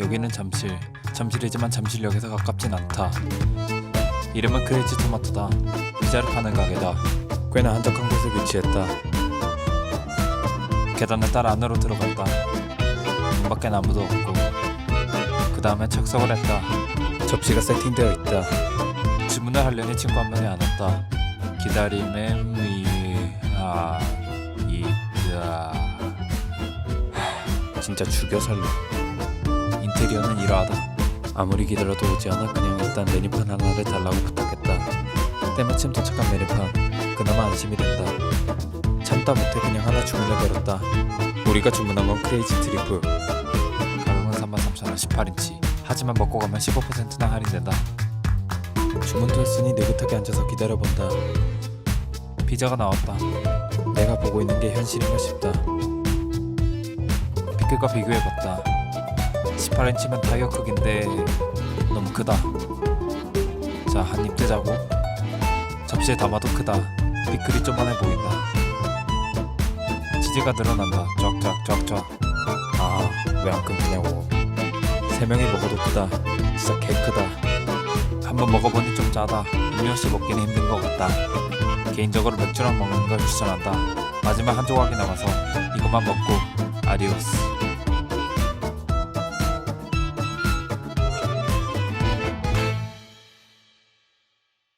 여기는 잠실. 잠실이지만 잠실역에서 가깝진 않다. 이름은 크레이지 토마토다. 피자를 파는 가게다. 꽤나 한적한 곳에 위치했다. 계단을 따라 안으로 들어갔다. 문 밖엔 아무도 없고. 그 다음에 착석을 했다. 접시가 세팅되어 있다. 주문을 하려니 친구 한 명이 안 왔다. 기다림에 미아 있다. 진짜 죽여 살려. 인테리어는 이러하다. 아무리 기다려도 오지 않아 그냥 일단 메뉴판 하나를 달라고 부탁했다. 때마침 도착한 메뉴판. 그나마 안심이 된다. 참다 못해 그냥 하나 주문해 버렸다. 우리가 주문한 건 크레이지 트리플. 가격은 33,000원 18인치. 하지만 먹고 가면 15%나 할인된다. 주문도 했으니 느긋하게 앉아서 기다려본다. 피자가 나왔다. 내가 보고 있는 게 현실인가 싶다. 피클과 비교해봤다. 18인치면 타이어 크기인데 너무 크다. 자, 한입 뜨자고. 접시에 담아도 크다. 피클이 좀만해 보인다. 치즈가 늘어난다. 쫙쫙쫙쫙. 아, 왜 안 끊기냐고. 세 명이 먹어도 크다. 진짜 개 크다. 한번 먹어보니 좀 짜다. 음료 없이 먹기는 힘든 것 같다. 개인적으로 맥주랑 먹는 걸 추천한다. 마지막 한 조각이 남아서 이것만 먹고 아디오스.